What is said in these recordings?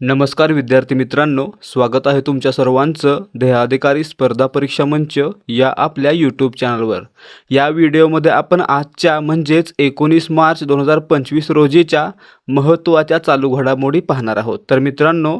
नमस्कार विद्यार्थी मित्रांनो स्वागत आहे तुमच्या सर्वांचं ध्येयाधिकारी स्पर्धा परीक्षा मंच या आपल्या यूट्यूब चॅनलवर या व्हिडिओमध्ये आपण आजच्या म्हणजेच एकोणीस मार्च दोन हजार पंचवीस रोजीच्या महत्त्वाच्या चालू घडामोडी पाहणार आहोत. तर मित्रांनो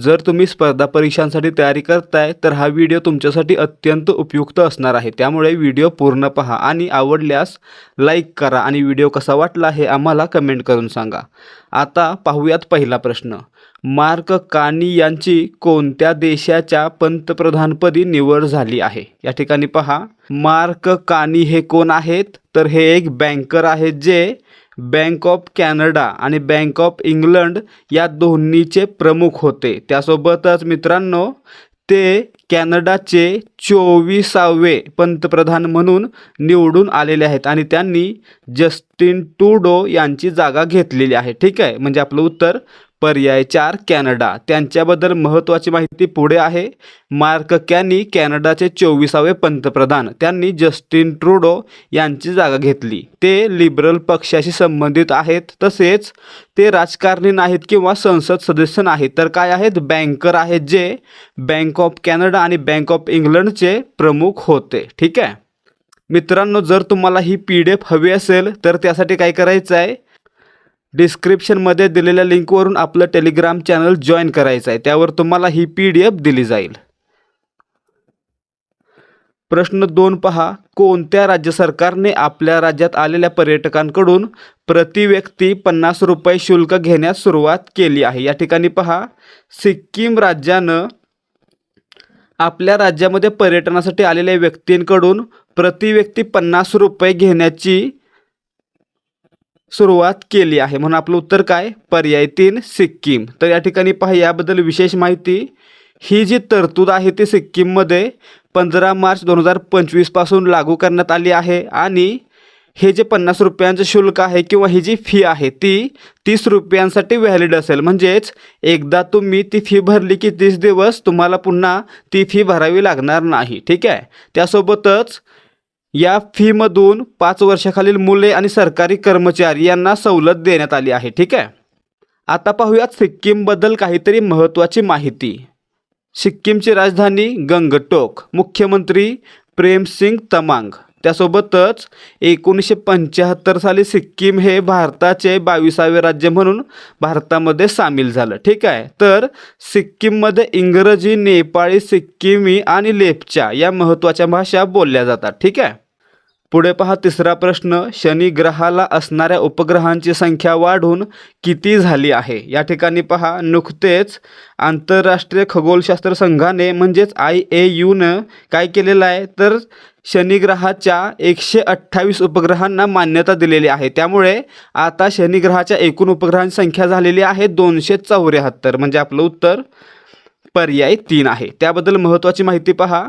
जर तुम्ही स्पर्धा परीक्षांसाठी तयारी करताय तर हा व्हिडिओ तुमच्यासाठी अत्यंत उपयुक्त असणार आहे. त्यामुळे व्हिडिओ पूर्ण पहा आणि आवडल्यास लाईक करा आणि व्हिडिओ कसा वाटला हे आम्हाला कमेंट करून सांगा. आता पाहूयात पहिला प्रश्न. मार्क कानी यांची कोणत्या देशाच्या पंतप्रधानपदी निवड झाली आहे? या ठिकाणी पहा. मार्क कानी हे कोण आहेत? तर हे एक बँकर आहेत जे बँक ऑफ कॅनडा आणि बँक ऑफ इंग्लंड या दोन्हीचे प्रमुख होते. त्यासोबतच मित्रांनो ते कॅनडाचे चोवीसावे पंतप्रधान म्हणून निवडून आलेले आहेत आणि त्यांनी जस्टिन टूडो यांची जागा घेतलेली आहे. ठीक आहे? म्हणजे आपलं उत्तर पर्याय चार कॅनडा. त्यांच्याबद्दल महत्त्वाची माहिती पुढे आहे. मार्क कॅनी कॅनडाचे चोवीसावे पंतप्रधान. त्यांनी जस्टिन ट्रुडो यांची जागा घेतली. ते लिबरल पक्षाशी संबंधित आहेत. तसेच ते राजकारणी नाहीत किंवा संसद सदस्य नाहीत. तर काय आहेत? बँकर आहेत जे बँक ऑफ कॅनडा आणि बँक ऑफ इंग्लंडचे प्रमुख होते. ठीक आहे? मित्रांनो जर तुम्हाला ही पी डी एफ हवी असेल तर त्यासाठी काय करायचं आहे डिस्क्रिप्शनमध्ये दिलेल्या लिंकवरून आपलं टेलिग्राम चॅनल जॉईन करायचं आहे. त्यावर तुम्हाला ही पी डी एफ दिली जाईल. प्रश्न दोन पहा. कोणत्या राज्य सरकारने आपल्या राज्यात आलेल्या पर्यटकांकडून प्रति व्यक्ती पन्नास रुपये शुल्क घेण्यास सुरुवात केली आहे? या ठिकाणी पहा. सिक्कीम राज्यानं आपल्या राज्यामध्ये पर्यटनासाठी आलेल्या व्यक्तींकडून प्रति व्यक्ती पन्नास रुपये घेण्याची सुरुवात केली आहे. म्हणून आपलं उत्तर काय? पर्याय तीन सिक्कीम. तर या ठिकाणी पहा याबद्दल विशेष माहिती. ही जी तरतूद आहे ती सिक्कीममध्ये पंधरा मार्च दोन हजार पंचवीसपासून लागू करण्यात आली आहे. आणि हे जे पन्नास रुपयांचं शुल्क आहे किंवा ही जी फी आहे ती तीस रुपयांसाठी व्हॅलिड असेल. म्हणजेच एकदा तुम्ही ती फी भरली की तीस दिवस तुम्हाला पुन्हा ती फी भरावी लागणार नाही. ठीक आहे? त्यासोबतच या फीमधून पाच वर्षाखालील मुले आणि सरकारी कर्मचारी यांना सवलत देण्यात आली आहे. ठीक आहे? आता पाहूयात सिक्कीमबद्दल काहीतरी महत्त्वाची माहिती. सिक्कीमची राजधानी गंगटोक. मुख्यमंत्री प्रेमसिंग तमांग. त्यासोबतच एकोणीसशे पंच्याहत्तर साली सिक्कीम हे भारताचे बावीसावे राज्य म्हणून भारतामध्ये सामील झालं. ठीक आहे? तर सिक्कीममध्ये इंग्रजी नेपाळी सिक्कीमी आणि लेपचा या महत्त्वाच्या भाषा बोलल्या जातात. ठीक आहे? पुढे पहा तिसरा प्रश्न. शनी ग्रहाला असणाऱ्या उपग्रहांची संख्या वाढून किती झाली आहे? या ठिकाणी पहा नुकतेच आंतरराष्ट्रीय खगोलशास्त्र संघाने म्हणजेच आय ए यूनं काय केलेलं आहे? तर शनिग्रहाच्या एकशे अठ्ठावीस उपग्रहांना मान्यता दिलेली आहे. त्यामुळे आता शनिग्रहाच्या एकूण उपग्रहांची संख्या झालेली आहे दोनशे चौऱ्याहत्तर. म्हणजे आपलं उत्तर पर्याय तीन आहे. त्याबद्दल महत्त्वाची माहिती पहा.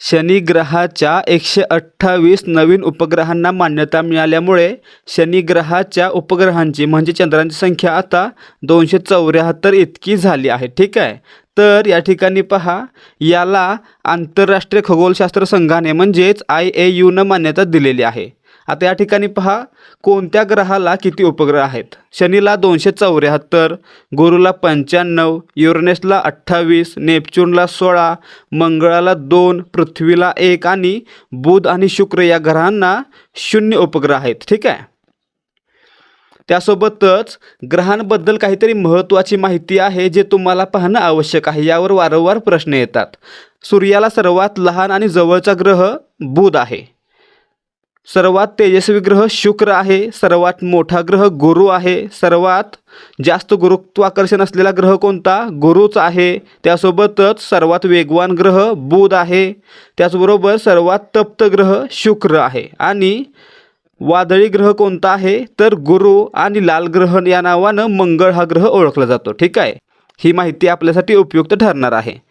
शनिग्रहाच्या एकशे अठ्ठावीस नवीन उपग्रहांना मान्यता मिळाल्यामुळे शनिग्रहाच्या उपग्रहांची म्हणजे चंद्रांची संख्या आता दोनशे चौऱ्याहत्तर इतकी झाली आहे. ठीक आहे? तर या ठिकाणी पहा याला आंतरराष्ट्रीय खगोलशास्त्र संघाने म्हणजेच आय ए यूनं मान्यता दिलेली आहे. आता या ठिकाणी पहा कोणत्या ग्रहाला किती उपग्रह आहेत? शनीला दोनशे चौऱ्याहत्तर गुरुला पंच्याण्णव युरनेसला अठ्ठावीस नेपच्यूनला सोळा मंगळाला दोन पृथ्वीला एक आणि बुध आणि शुक्र या ग्रहांना शून्य उपग्रह आहेत. ठीक आहे? त्यासोबतच ग्रहांबद्दल काहीतरी महत्त्वाची माहिती आहे जे तुम्हाला पाहणं आवश्यक आहे. यावर वारंवार प्रश्न येतात. सूर्याला सर्वात लहान आणि जवळचा ग्रह बुध आहे. सर्वात तेजस्वी ग्रह शुक्र आहे सर्वात मोठा ग्रह गुरु आहे सर्वात जास्त गुरुत्वाकर्षण असलेला ग्रह कोणता? गुरुच आहे. त्यासोबतच सर्वात वेगवान ग्रह बुध आहे. त्याचबरोबर सर्वात तप्त ग्रह शुक्र आहे. आणि वादळी ग्रह कोणता आहे? तर गुरु आणि लाल ग्रह या नावानं मंगळ हा ग्रह ओळखला जातो. ठीक आहे? ही माहिती आपल्यासाठी उपयुक्त ठरणार आहे.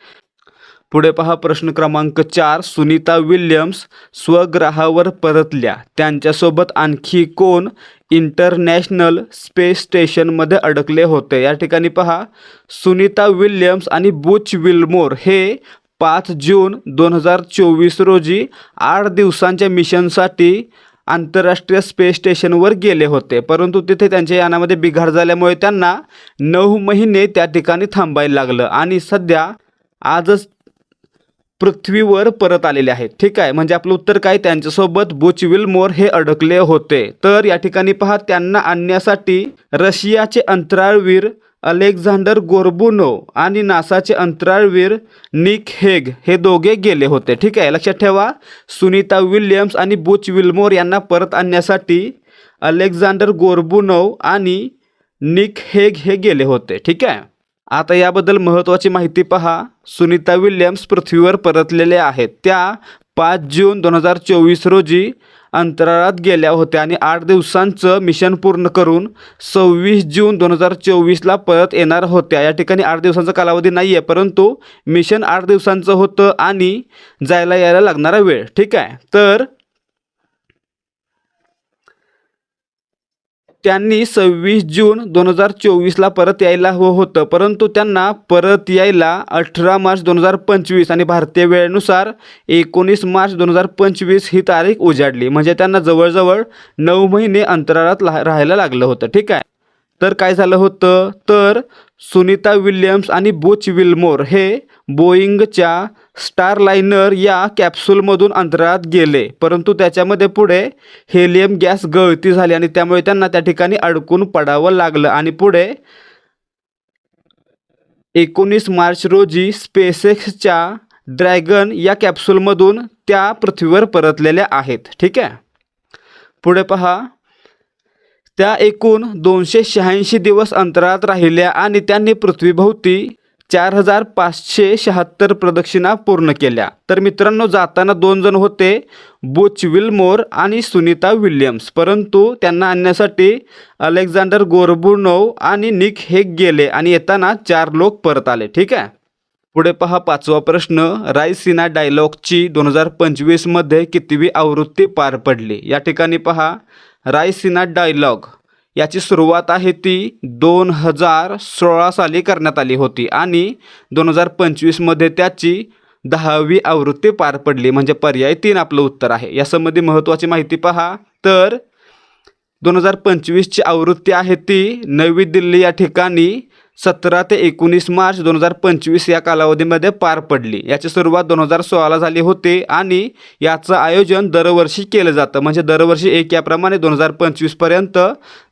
पुढे पहा प्रश्न क्रमांक चार. सुनीता विल्यम्स स्वग्रहावर परतल्या. त्यांच्यासोबत आणखी कोण इंटरनॅशनल स्पेस स्टेशनमध्ये अडकले होते? या ठिकाणी पहा. सुनीता विल्यम्स आणि बुच विल्मोर हे पाच जून दोन हजार चोवीस रोजी आठ दिवसांच्या मिशनसाठी आंतरराष्ट्रीय स्पेस स्टेशनवर गेले होते. परंतु तिथे त्यांच्या यानामध्ये बिघाड झाल्यामुळे त्यांना नऊ महिने त्या ठिकाणी थांबायला लागलं. आणि सध्या आजच पृथ्वीवर परत आलेले आहेत. ठीक आहे? म्हणजे आपलं उत्तर काय? त्यांच्यासोबत बुचविल मोर हे अडकले होते. तर या ठिकाणी पहा त्यांना आणण्यासाठी रशियाचे अंतराळवीर अलेक्झांडर गोर्बुनो आणि नासाचे अंतराळवीर निक हेग हे दोघे गेले होते. ठीक आहे? लक्षात ठेवा. सुनीता विल्यम्स आणि बुच विल्मोर यांना परत आणण्यासाठी अलेक्झांडर गोर्बुनोव आणि निक हेग हे गेले होते. ठीक आहे? आता याबद्दल महत्त्वाची माहिती पहा. सुनीता विल्यम्स पृथ्वीवर परतलेल्या आहेत. त्या पाच जून दोन हजार चोवीस रोजी अंतराळात गेल्या होत्या आणि आठ दिवसांचं मिशन पूर्ण करून सव्वीस जून दोन हजार चोवीसला परत येणार होत्या. या ठिकाणी आठ दिवसांचा कालावधी नाही आहे परंतु मिशन आठ दिवसांचं होतं आणि जायला यायला लागणारा वेळ. ठीक आहे? तर त्यांनी सव्वीस जून दोन हजार चोवीसला परत यायला हवं होतं. परंतु त्यांना परत यायला अठरा मार्च दोन हजार पंचवीस आणि भारतीय वेळेनुसार एकोणीस मार्च दोन हजार पंचवीस ही तारीख उजाडली. म्हणजे त्यांना जवळजवळ नऊ महिने अंतराळात ला- राहायला लागलं होतं. ठीक आहे? तर काय झालं होतं? तर सुनीता विल्यम्स आणि बुच विल्मोर हे बोईंगच्या स्टारलायनर या कॅप्सूलमधून अंतराळात गेले. परंतु त्याच्यामध्ये पुढे हेलियम गॅस गळती झाली आणि त्यामुळे त्यांना त्या ठिकाणी अडकून पडावं लागलं. आणि पुढे एकोणीस मार्च रोजी स्पेसेक्सच्या ड्रॅगन या कॅप्सूलमधून त्या पृथ्वीवर परतलेल्या आहेत. ठीक आहे? पुढे पहा. त्या एकूण दोनशे शहाऐंशी दिवस अंतराळात राहिल्या आणि त्यांनी पृथ्वीभोवती चार हजार पाचशे शहात्तर प्रदक्षिणा पूर्ण केल्या. तर मित्रांनो जाताना दोन जण होते बुच विल्मोर आणि सुनीता विल्यम्स. परंतु त्यांना आणण्यासाठी अलेक्झांडर गोरबुनोव आणि निक हे गेले आणि येताना चार लोक परत आले. ठीक आहे? पुढे पहा पाचवा प्रश्न. रायसिना डायलॉगची दोन हजार पंचवीसमध्ये कितवी आवृत्ती पार पडली? या ठिकाणी पहा. रायसिना डायलॉग. याची सुरुवात आहे ती दोन हजार सोळा साली करण्यात आली होती आणि दोन हजार पंचवीसमध्ये त्याची दहावी आवृत्ती पार पडली. म्हणजे पर्याय तीन आपलं उत्तर आहे. यासंबंधी महत्त्वाची माहिती पहा. तर दोन हजार पंचवीसची आवृत्ती आहे ती नवी दिल्ली या ठिकाणी सतरा ते एकोणीस मार्च दोन हजार पंचवीस या कालावधीमध्ये पार पडली. याची सुरुवात दोन हजार सोळाला झाली होती आणि याचं आयोजन दरवर्षी केलं जातं. म्हणजे दरवर्षी एक याप्रमाणे दोन हजार पंचवीसपर्यंत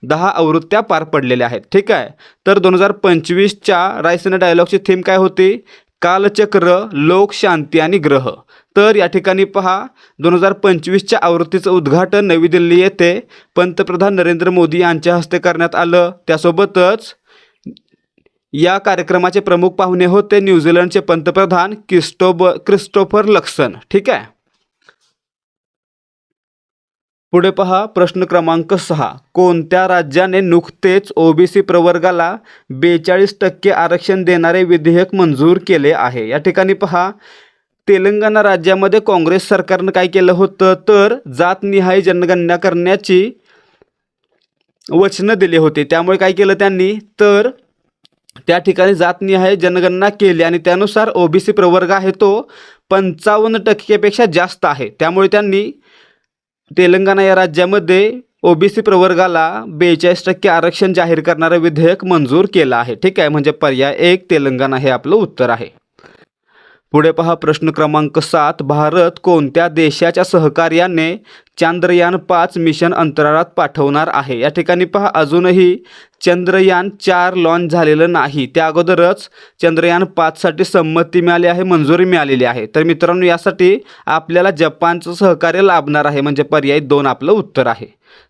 दहा आवृत्त्या पार पडलेल्या आहेत. ठीक आहे? तर दोन हजार पंचवीसच्या रायसेना डायलॉगची थीम काय होती? कालचक्र लोक शांती आणि ग्रह. तर या ठिकाणी पहा दोन हजार पंचवीसच्या आवृत्तीचं उद्घाटन नवी दिल्ली येथे पंतप्रधान नरेंद्र मोदी यांच्या हस्ते करण्यात आलं. त्यासोबतच या कार्यक्रमाचे प्रमुख पाहुणे होते न्यूझीलंडचे पंतप्रधान क्रिस्टोब क्रिस्टोफर लक्सन. ठीक आहे? पुढे पहा प्रश्न क्रमांक सहा. कोणत्या राज्याने नुकतेच ओबीसी प्रवर्गाला बेचाळीस टक्के आरक्षण देणारे विधेयक मंजूर केले आहे? या ठिकाणी पहा. तेलंगणा राज्यामध्ये काँग्रेस सरकारनं काय केलं होतं? तर जातनिहाय जनगणना करण्याची वचनं दिली होती. त्यामुळे काय केलं त्यांनी? तर त्या ठिकाणी जातनिहाय जनगणना केली आणि त्यानुसार ओबीसी प्रवर्ग आहे तो पंचावन्न टक्केपेक्षा जास्त आहे. त्यामुळे त्यांनी तेलंगणा या राज्यामध्ये ओबीसी प्रवर्गाला बेचाळीस टक्के आरक्षण जाहीर करणारं विधेयक मंजूर केलं आहे. ठीक आहे म्हणजे पर्याय एक तेलंगणा हे आपलं उत्तर आहे. पुढे पहा प्रश्न क्रमांक सात. भारत कोणत्या देशाच्या सहकार्याने चांद्रयान पाच मिशन अंतराळात पाठवणार आहे? या ठिकाणी पहा अजूनही चंद्रयान चार लॉन्च झालेलं नाही. त्या अगोदरच चंद्रयान पाचसाठी संमती मिळाली आहे मंजुरी मिळालेली आहे. तर मित्रांनो यासाठी आपल्याला जपानचं सहकार्य लाभणार आहे म्हणजे पर्याय दोन आपलं उत्तर आहे.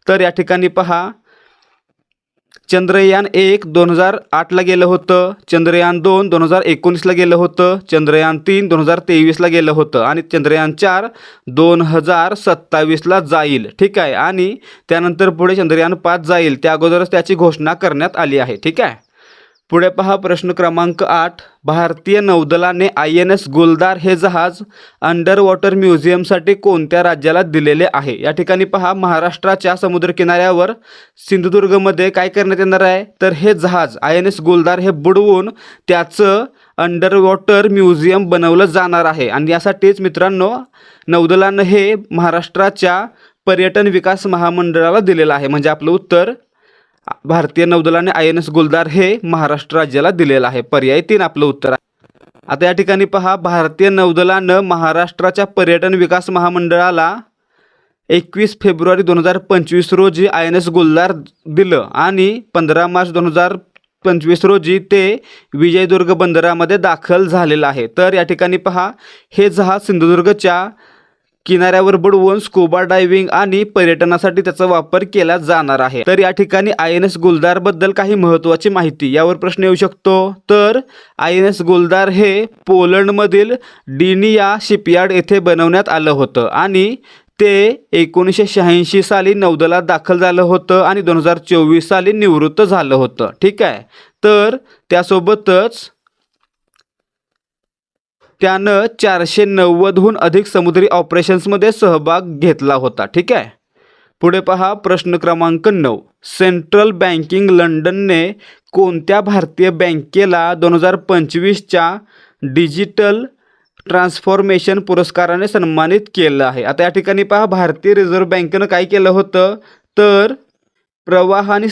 तर या ठिकाणी पहा चंद्रयान एक दोन हजार आठला गेलं होतं. चंद्रयान दोन दोन हजार एकोणीसला गेलं होतं. चंद्रयान तीन दोन हजार तेवीसला गेलं होतं. आणि चंद्रयान चार दोन हजार सत्तावीसला जाईल. ठीक आहे? आणि त्यानंतर पुढे चंद्रयान पाच जाईल. त्या अगोदरच त्याची घोषणा करण्यात आली आहे. ठीक आहे? पुढे पहा प्रश्न क्रमांक आठ. भारतीय नौदलाने आय एन एस गुलदार हे जहाज अंडर वॉटर म्युझियमसाठी कोणत्या राज्याला दिलेले आहे? या ठिकाणी पहा महाराष्ट्राच्या समुद्रकिनाऱ्यावर सिंधुदुर्गमध्ये काय करण्यात येणार आहे? तर हे जहाज आय एन एस गुलदार हे बुडवून त्याचं अंडर वॉटर म्युझियम बनवलं जाणार आहे. आणि यासाठीच मित्रांनो नौदलानं हे महाराष्ट्राच्या पर्यटन विकास महामंडळाला दिलेलं आहे. म्हणजे आपलं उत्तर भारतीय नौदलाने आय एन एस गुलदार हे महाराष्ट्र राज्याला दिलेलं आहे. पर्याय तीन आपलं उत्तर आहे. आता या ठिकाणी पहा भारतीय नौदलानं महाराष्ट्राच्या पर्यटन विकास महामंडळाला एकवीस फेब्रुवारी दोन हजार पंचवीस रोजी आय एन एस गुलदार दिलं आणि पंधरा मार्च दोन हजार पंचवीस रोजी ते विजयदुर्ग बंदरामध्ये दाखल झालेलं आहे. तर या ठिकाणी पहा हे जहाज सिंधुदुर्गच्या किनाऱ्यावर बुडवून स्कुबा डायव्हिंग आणि पर्यटनासाठी त्याचा वापर केला जाणार आहे. तर या ठिकाणी आय एन एस गुलदारबद्दल काही महत्त्वाची माहिती यावर प्रश्न येऊ शकतो. तर आय एन एस गुलदार हे पोलंडमधील डिनिया शिपयार्ड येथे बनवण्यात आलं होतं आणि ते एकोणीसशे शहाऐंशी साली नौदलात दाखल झालं होतं आणि दोन हजार चोवीस साली निवृत्त झालं होतं. ठीक आहे? तर त्यासोबतच त्यानं चारशे नव्वदहून अधिक समुद्री ऑपरेशन्समध्ये सहभाग घेतला होता. ठीक आहे? पुढे पहा प्रश्न क्रमांक नऊ. सेंट्रल बँकिंग लंडनने कोणत्या भारतीय बँकेला दोन हजार पंचवीसच्या डिजिटल ट्रान्सफॉर्मेशन पुरस्काराने सन्मानित केलं आहे? आता या ठिकाणी पहा भारतीय रिझर्व्ह बँकेनं काय केलं होतं? तर प्रवाह आणि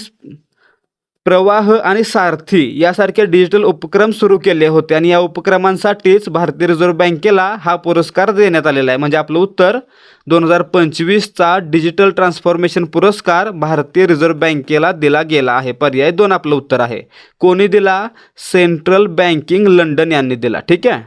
प्रवाह आणि सारथी यासारखे डिजिटल उपक्रम सुरू केले होते आणि या उपक्रमांसाठीच भारतीय रिझर्व्ह बँकेला हा पुरस्कार देण्यात आलेला आहे. म्हणजे आपलं उत्तर दोन हजार पंचवीसचा डिजिटल ट्रान्सफॉर्मेशन पुरस्कार भारतीय रिझर्व्ह बँकेला दिला गेला आहे. पर्याय दोन आपलं उत्तर आहे. कोणी दिला? सेंट्रल बँकिंग लंडन यांनी दिला. ठीक आहे?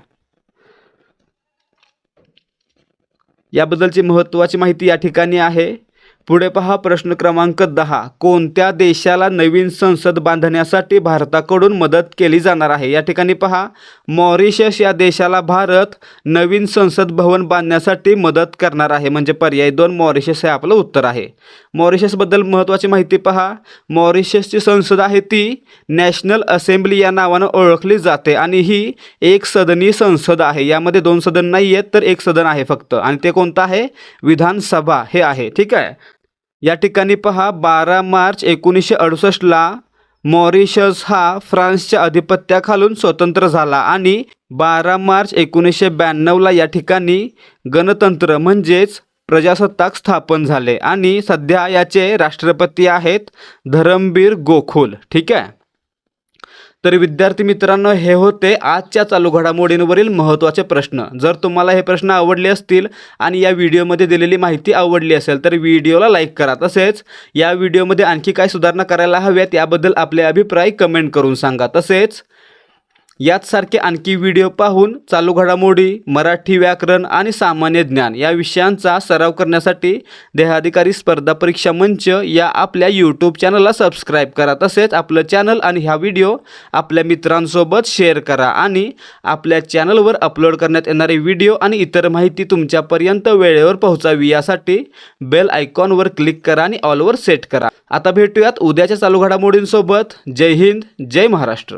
याबद्दलची महत्त्वाची माहिती या ठिकाणी आहे. पुढे पहा प्रश्न क्रमांक दहा. कोणत्या देशाला नवीन संसद बांधण्यासाठी भारताकडून मदत केली जाणार आहे? या ठिकाणी पहा. मॉरिशस या देशाला भारत नवीन संसद भवन बांधण्यासाठी मदत करणार आहे. म्हणजे पर्याय दोन मॉरिशस हे आपलं उत्तर आहे. मॉरिशसबद्दल महत्त्वाची माहिती पहा. मॉरिशसची संसद आहे ती नॅशनल असेंब्ली या नावानं ओळखली जाते आणि ही एक सदनी संसद आहे. यामध्ये दोन सदन नाही आहेत तर एक सदन आहे फक्त. आणि ते कोणतं आहे? विधानसभा हे आहे. ठीक आहे? या ठिकाणी पहा बारा मार्च एकोणीसशे अडुसष्टला मॉरिशस हा फ्रान्सच्या अधिपत्याखालून स्वतंत्र झाला आणि बारा मार्च एकोणीसशे ब्याण्णवला या ठिकाणी गणतंत्र म्हणजेच प्रजासत्ताक स्थापन झाले. आणि सध्या याचे राष्ट्रपती आहेत धरमबीर गोखुल. ठीक आहे? तर विद्यार्थी मित्रांनो हे होते आजच्या चालू घडामोडींवरील महत्त्वाचे प्रश्न. जर तुम्हाला हे प्रश्न आवडले असतील आणि या व्हिडिओमध्ये दिलेली माहिती आवडली असेल तर व्हिडिओला लाईक करा. तसेच या व्हिडिओमध्ये आणखी काय सुधारणा करायला हव्यात याबद्दल आपले अभिप्राय कमेंट करून सांगा. तसेच याचसारखे आणखी व्हिडिओ पाहून चालू घडामोडी मराठी व्याकरण आणि सामान्य ज्ञान या विषयांचा सराव करण्यासाठी देहाधिकारी स्पर्धा परीक्षा मंच या आपल्या यूट्यूब चॅनलला सबस्क्राईब करा. तसेच आपलं चॅनल आणि हा व्हिडिओ आपल्या मित्रांसोबत शेअर करा आणि आपल्या चॅनलवर अपलोड करण्यात येणारे व्हिडिओ आणि इतर माहिती तुमच्यापर्यंत वेळेवर पोहोचावी. यासाठी बेल आयकॉनवर क्लिक करा आणि ऑलवर सेट करा. आता भेटूयात उद्याच्या चालू घडामोडींसोबत. जय हिंद जय महाराष्ट्र.